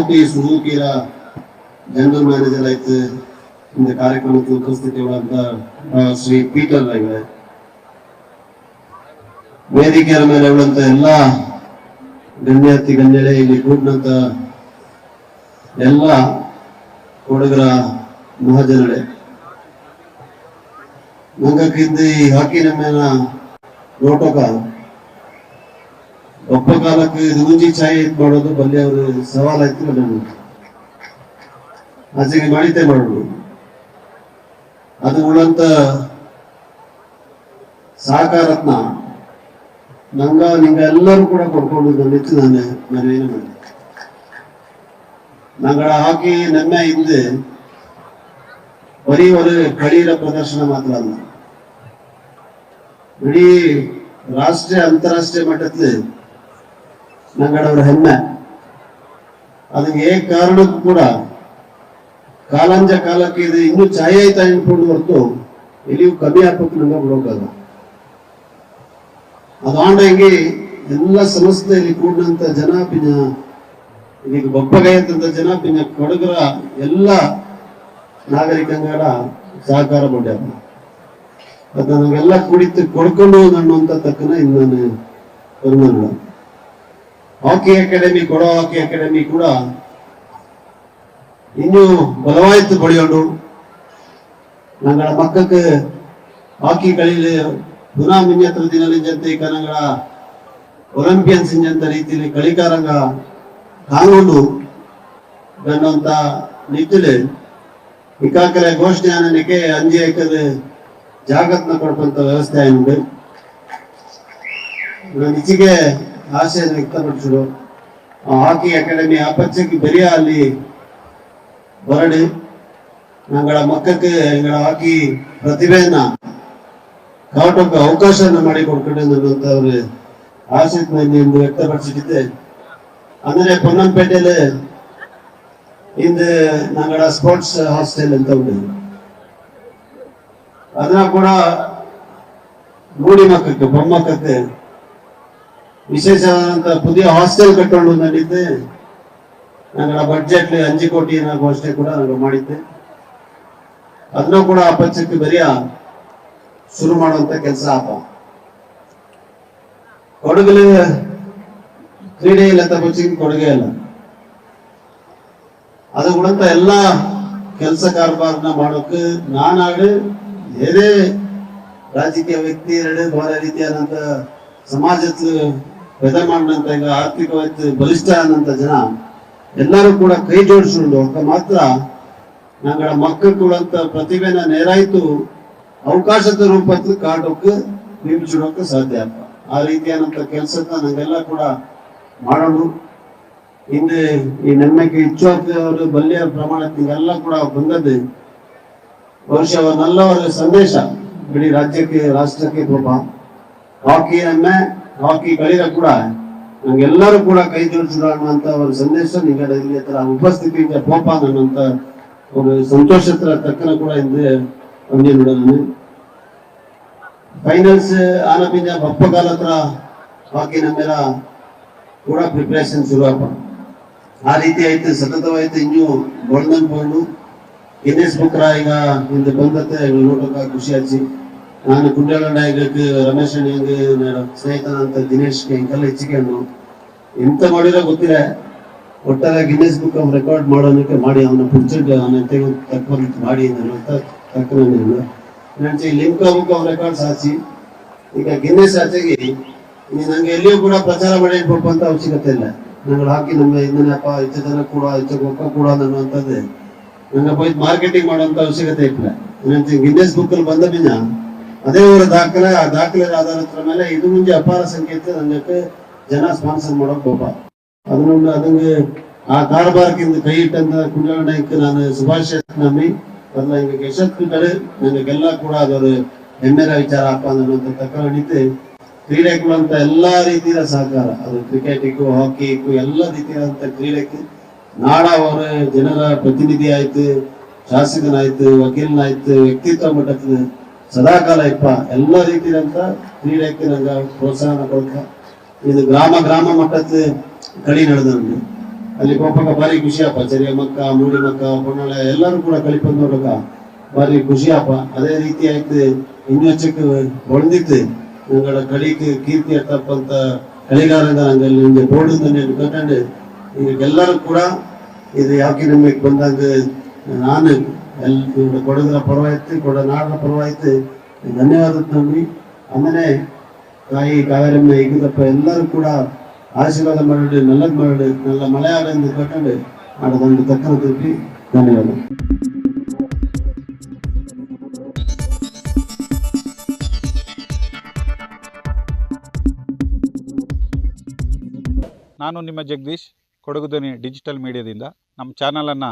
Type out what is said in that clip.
Maruti ಸುಜುಕಿಯ general manager ಆಯ್ತು இந்த ಕಾರ್ಯಕ್ರಮಕ್ಕೆ ಉಪಸ್ಥಿತಿ ಉಳ್ಳಂತ ಶ್ರೀ ಪೀಟರ್ ರೈವೆ ವೇದಿಕೆಯ ಮೇಲೆ ಉಳ್ಳಂತ ಎಲ್ಲ ಗಣ್ಯಾತಿ ಗಣ್ಯರೇ ಇಲ್ಲಿ ಕೂಡಿನಂತ ಎಲ್ಲ ಹುಡುಗರ ಮಹಾಜನರೇ ನಂಗಕ್ಕಿಂದ ಈ ಹಾಕಿ ನಮ್ಮೇನ ನೋಟೋಕ ಒಪ್ಪ ಕಾಲಕ್ಕೆ ಮುಂಜಿ ಛಾಯೆ ಮಾಡೋದು ಬಲ್ಲಿ ಅವರು ಸವಾಲ್ ಆಯ್ತು ನಾನು ಆಚೆಗೆ ಮಾಡಿದ್ದೆ ಮಾಡೋದು ಅದು ಉಳ್ಳಂತ ಸಹಕಾರತ್ನ ನಂಗ, ನಿಂಗ ಎಲ್ಲರೂ ಕೂಡ ಕೊಡ್ಕೊಂಡು ಬಂದಿತ್ತು ನಾನು ನಾನೇನು ಮಾಡಿದೆ ನಂಗಳ ಹಾಕಿ ನನ್ನ ಹಿಂದೆ ಬರೀ ಒಂದು ಕಳೀರ ಪ್ರದರ್ಶನ ಮಾತ್ರ ಅಲ್ಲ. ಇಡೀ ರಾಷ್ಟ್ರೀಯ ಅಂತಾರಾಷ್ಟ್ರೀಯ ಮಟ್ಟದಲ್ಲಿ ನಂಗಳವರ ಹೆಮ್ಮೆ. ಅದಕ್ಕೆ ಏ ಕಾರಣಕ್ಕೂ ಕೂಡ ಕಾಲಾಂಜ ಕಾಲಕ್ಕೆ ಇದು ಇನ್ನೂ ಛಾಯೆ ಆಯ್ತಾ ಅನ್ಕೊಂಡು ಹೊರತು ಎಲ್ಲಿಯೂ ಕಮ್ಮಿ ಹಾಕಕ್ಕೆ ನಂಗೆ ಬಿಡೋಕಲ್ಲ ಅದು ಆಂಡಂಗೆ ಎಲ್ಲ ಸಂಸ್ಥೆಯಲ್ಲಿ ಕೂಡಿದಂಥ ಜನ ಪಿನ ಇದೀಗ ಬಪ್ಪಗಾಯಂತ ಜನ ಪಿನ ಕೊಡಗರ ಎಲ್ಲ ನಾಗರಿಕಂಗಡ ಸಹಕಾರ ಮಾಡ್ಯಾರ. ಅದನ್ನ ನಮಗೆಲ್ಲ ಕುಡಿತು ಕೊಡ್ಕೊಂಡು ಅನ್ನುವಂತ ತಕ್ಕನ ಇನ್ನು ಪರಿಮಾಣ ಹಾಕಿ ಅಕಾಡೆಮಿ ಕೊಡೋ ಹಾಕಿ ಅಕಾಡೆಮಿ ಕೂಡ ಇನ್ನೂ ಬಲವಾಯಿತು ಪಡೆಯೋಣ ನಂಗಳ ಮಕ್ಕಕ್ಕೆ ಹಾಕಿ ಕಲೀಲಿ ಪುನಃ ಮುನ್ನತ್ತಿನಲ್ಲಿಂದಂತೆ ಈಗ ನಂಗಳ ಒಲಿಂಪಿಯನ್ಸ್ ಇಂಜಂತ ರೀತಿಯಲ್ಲಿ ಕಳಿಕಾರಂಗ ಕಾನೂನು ಅನ್ನುವಂತ ನಿಟ್ಟಿಲಿ ಈಗಾಗಲೇ ಘೋಷಣೆ ಅನ್ನಕ್ಕೆ ಅಂಜೆಯಕ್ಕದ ಜಾಗತ್ನ ಕೊಡುವಂತ ವ್ಯವಸ್ಥೆ ಆಗಿದೆ ಇಚ್ಚಿಗೆ ಆಶೆಯನ್ನು ವ್ಯಕ್ತಪಡಿಸಿದರು. ಹಾಕಿ ಅಕಾಡೆಮಿ அப்பச்சக்கு பெரிய ಅಲ್ಲಿ ಹೊರಡಿ. எங்கள ಮಕ್ಕಕ್ಕೆ எங்கள ಹಾಕಿ ಪ್ರತಿಭೆಯನ್ನ ಕಾಟಕ್ಕೆ ಅವಕಾಶವನ್ನು ಮಾಡಿ ಕೊಡ್ಕೊಂಡೆ ಅನ್ನುವಂಥ ಅವರು ಆಸಕ್ತಿನಲ್ಲಿ ಇಂದು ವ್ಯಕ್ತಪಡಿಸಿದ್ದೆ. ಅಂದರೆ ಪೊನ್ನಂಪೇಟೆಯಲ್ಲಿ ಇಂದು ನಂಗಳ ಸ್ಪೋರ್ಟ್ಸ್ ಹಾಸ್ಟೆಲ್ ಅಂತ ಉಂಟು. ಅದನ್ನ ಕೂಡ ಮೂಡಿ ಮಕ್ಕಕ್ಕೆ ಬೊಮ್ಮಕ್ಕೆ విశేషంగా ಪುದಿಯ ಹಾಸ್ಟೆಲ್ ಕಟ್ಕೊಂಡು ನಲ್ಲಿದ್ದೆ ನನ್ನ ಬಜೆಟ್ ಅಂಜು ಕೋಟಿನ ಘೋಷಣೆ ಕೂಡ ನಾನು ಮಾಡಿದ್ದೆ. ಅದನ್ನ ಕೂಡ ಆ ಪಂಚಾಯತಿ ಶುರು ಮಾಡುವಂತ ಕೆಲಸ ಆಪ ಕೊಡಗಲು ಕ್ರೀಡೆ ಇಲ್ಲ ತಪಚ್ಚಿಗೆ ಕೊಡುಗೆ ಇಲ್ಲ. ಅದು ಕೂಡ ಎಲ್ಲ ಕೆಲಸ ಕಾರ್ಬಾರ್ನ ಮಾಡೋಕೆ ನಾನಾಗ ಏನೇ ರಾಜಕೀಯ ವ್ಯಕ್ತಿ, ಎರಡು ಬಹಳ ರೀತಿಯಾದಂಥ ಸಮಾಜದ ವ್ಯದ ಮಾಡಿದಂತ ಈಗ ಆರ್ಥಿಕವಾಗಿ ಬಲಿಷ್ಠ ಆದಂತ ಜನ, ಎಲ್ಲರೂ ಕೂಡ ಕೈ ಜೋಡಿಸ್ಕೊಂಡು ಅವ್ರ ಮಾತ್ರ ನಂಗಳ ಮಕ್ಕಳು ಕೊಡುವಂತ ಪ್ರತಿಭೆನ ನೇರಾಯ್ತು, ಅವಕಾಶದ ರೂಪದಲ್ಲಿ ಕಾಡೋಕೆ ನಿರ್ಮಿಸಿಡೋಕ ಸಾಧ್ಯ ಅಲ್ಲ. ಆ ರೀತಿಯಾದಂತ ಕೆಲಸದ ನಂಗೆಲ್ಲ ಕೂಡ ಮಾಡೋಣ ಹಿಂದೆ ಈ ನಮ್ಮಕ್ಕೆ ಇಚ್ಛೋಕ್ತವರು ಬಲ್ಯ ಪ್ರಮಾಣ ಹಿಂಗೆಲ್ಲ ಕೂಡ ಬಂದದ್ದು ವರ್ಷ ನಲ್ಲವರ ಸಂದೇಶ. ಇಡೀ ರಾಜ್ಯಕ್ಕೆ, ರಾಷ್ಟ್ರಕ್ಕೆ ಪಾಪ ಹಾಕಿಯನ್ನ ಹಾಕಿ ಕಳೆದ ಕೂಡ ನಮ್ಗೆಲ್ಲರೂ ಕೂಡ ಕೈ ಜೋಡಿಸಿದ್ರು ಅನ್ನುವಂತ ಒಂದು ಸಂದೇಶ ನೀವೆಲ್ಲ ತರ ಉಪಸ್ಥಿತಿಯಿಂದ ಪೋಪ ಅನ್ನುವಂತ ಒಂದು ಹತ್ರ ತಕ್ಕನ ಕೂಡ ಹಿಂದೆ ಅಂದೇ ನೋಡೋದು ಫೈನಲ್ಸ್ ಆನಬಿಂದ ಬಪ್ಪಗಾಲ ಹತ್ರ ಹಾಕಿ ನಮ್ಮೆಲ್ಲ ಕೂಡ ಪ್ರಿಪರೇಷನ್ ಆಗ ಆ ರೀತಿ ಆಯ್ತು, ಸತತವಾಯ್ತು, ಇನ್ನೂ ಗೋಲ್ಡನ್ ಬೋಲ್ಡು ಗಿನ್ನೆಸ್ ಬುಕ್ರ ಈಗ ಇಂದು ಬಂದತ್ತೆ ನೋಡೋಕೆ ಖುಷಿ ಹಚ್ಚಿ ನಾನು ಕುಂಡಲ ನಾಯಕಕ್ಕೆ ರಮೇಶ್ ಸ್ನೇಹಿತನ ಸ್ನೇಹಿತನಂತ ದಿನೇಶ್ ಹಿಂಗೆಲ್ಲ ಹೆಚ್ಚಿಕೊಂಡು ಎಂತ ಮಾಡಿರೋ ಗೊತ್ತಿಲ್ಲ. ಒಟ್ಟಾರೆ ಗಿನ್ನೆಸ್ ಬುಕ್ ಅವ್ನು ರೆಕಾರ್ಡ್ ಮಾಡೋದಕ್ಕೆ ಮಾಡಿ, ಅವನ ಪುಡ್ಚಡ್ ಅವನ ತೆಗೆದು ತಕ್ಕಂತ ಮಾಡಿ ಅಂತ ತಕ್ಕನಿಲ್ಲ ನಂಚೆ ಲಿಮ್ಕಾ ಬುಕ್ ಅವ್ನ ರೆಕಾರ್ಡ್ ಸಾಚಿ ಈಗ ಗಿನ್ನೆಸ್ ಆಚೆಗೆ ಇನ್ನು ನಂಗೆ ಎಲ್ಲಿಯೂ ಕೂಡ ಪ್ರಚಾರ ಮಾಡಿ ಅಂತ ಅವಶ್ಯಕತೆ ಇಲ್ಲ. ನಂಗೆ ಹಾಕಿ ನಮ್ಮ ಇದನ್ನಪ್ಪ ಹೆಚ್ಚು ಜನ ಕೂಡ ಹೆಚ್ಚು ಒಕ್ಕ ಕೂಡ ಅನ್ನುವಂಥದ್ದು ನಂಗೆ ಹೋಗಿ ಮಾರ್ಕೆಟಿಂಗ್ ಮಾಡುವಂತ ಅವಶ್ಯಕತೆ ಇಲ್ಲ. ನಂಚೆ ಗಿನ್ನೆಸ್ ಬುಕ್ ಅಲ್ಲಿ ಬಂದ ಬಿನ್ನ ಅದೇ ಅವರ ದಾಖಲೆ, ಆ ದಾಖಲೆ ಆಧಾರದ ಮೇಲೆ ಇದು ಮುಂಚೆ ಅಪಾರ ಸಂಖ್ಯೆ ಇತ್ತು. ನಂಗೆ ಜನ ಸ್ಪಾನ್ಸರ್ ಮಾಡೋಕೆ ಕೋಪ ಅದನ್ನ ಅದಂಗೆ ಆ ಕಾರಬಾರಕ್ಕಿಂದ ಕೈ ಇಟ್ಟಂತ ಕುಂಡಲ ನಾನು ಸುಭಾಷ್ ನಮ್ಮಿ ಅದನ್ನ ಹಿಂಗೆ ಯಶಸ್ವಿ ಕಡೆ ನನಗೆಲ್ಲ ಕೂಡ ಅದರ ಹೆಮ್ಮೆರ ವಿಚಾರ. ಅಪ್ಪ ಅನ್ನುವಂತ ತಕ್ಕ ಕ್ರೀಡೆಗಳಂತ ಎಲ್ಲಾ ರೀತಿಯ ಸಹಕಾರ. ಅದು ಕ್ರಿಕೆಟಿಗೂ, ಹಾಕಿಗೂ, ಎಲ್ಲ ರೀತಿಯಾದಂತ ಕ್ರೀಡೆಗೆ ನಾಡ ಅವರ ಜನರ ಪ್ರತಿನಿಧಿ ಆಯ್ತು ಶಾಸಕನಾಯ್ತು, ವಕೀಲನಾಯ್ತು, ವ್ಯಕ್ತಿತ್ವ ಮಟ್ಟದ ಸದಾಕಾಲ ಇಪ್ಪ ಎಲ್ಲ ರೀತಿಯಂತ ಕ್ರೀಡೆಗೆ ನಂಗೆ ಪ್ರೋತ್ಸಾಹ ಕೊಡ್ಕ ಇದು ಗ್ರಾಮ ಗ್ರಾಮ ಮಟ್ಟದ ಕಳಿ ನಡೆದಂಡು ಅಲ್ಲಿ ಹೋಗಕ್ಕ ಭಾರಿ ಖುಷಿ ಅಪ್ಪ ಚೆರಿಯ ಮಕ್ಕ ಮೂಡಿ ಮಕ್ಕ ಪೊನ್ನಾಳ, ಎಲ್ಲರೂ ಕೂಡ ಕಲಿಪಂದು ನೋಡಕ ಭಾರಿ ಖುಷಿ ಅಪ್ಪ ಅದೇ ರೀತಿ ಆಯ್ತು ಇನ್ನು ಹೆಚ್ಚಕ್ಕೆ ಹೊಳ್ದಿತ್ತು ನಂಗಳ ಕಲಿಕೆ ಕೀರ್ತಿ ಅಟ್ಟಪ್ಪಂತ ಕಲಿಗಾರಂಗ ನಂಗಲ್ಲಿ ನಿಮ್ಗೆ ಬೋರ್ಡ್ ನೀನು ಕಟ್ಟಂಡು ಈಗ ಎಲ್ಲರೂ ಕೂಡ ಇದು ಯಾಕೆ ನಮಗೆ ಬಂದಾಗ ನಾನು ಎಲ್ಲ ಕೊಡಗಿನ ಪರವಾಯಿತು ಕೊಡ ನಾಡಿನ ಪರವಾಯ್ತು. ಧನ್ಯವಾದ ನಂಬಿ ಆಮೇಲೆ ತಾಯಿ ಕಾವೇರಮ್ಮ ಈಗದಪ್ಪ ಎಲ್ಲರೂ ಕೂಡ ಆಶೀರ್ವಾದ ಮಾಡಿ ನಲ್ಲದ್ ಮಾಡಿ ನೆಲ್ಲ ಮಳೆ ಕಟ್ಟಂಡು ಮಾಡೋದೊಂದು ತಕ್ಕನ ಧನ್ಯವಾದ. ನಾನು ನಿಮ್ಮ ಜಗದೀಶ್, ಕೊಡಗು ಧ್ವನಿ ಡಿಜಿಟಲ್ ಮೀಡಿಯಾದಿಂದ. ನಮ್ಮ ಚಾನಲನ್ನು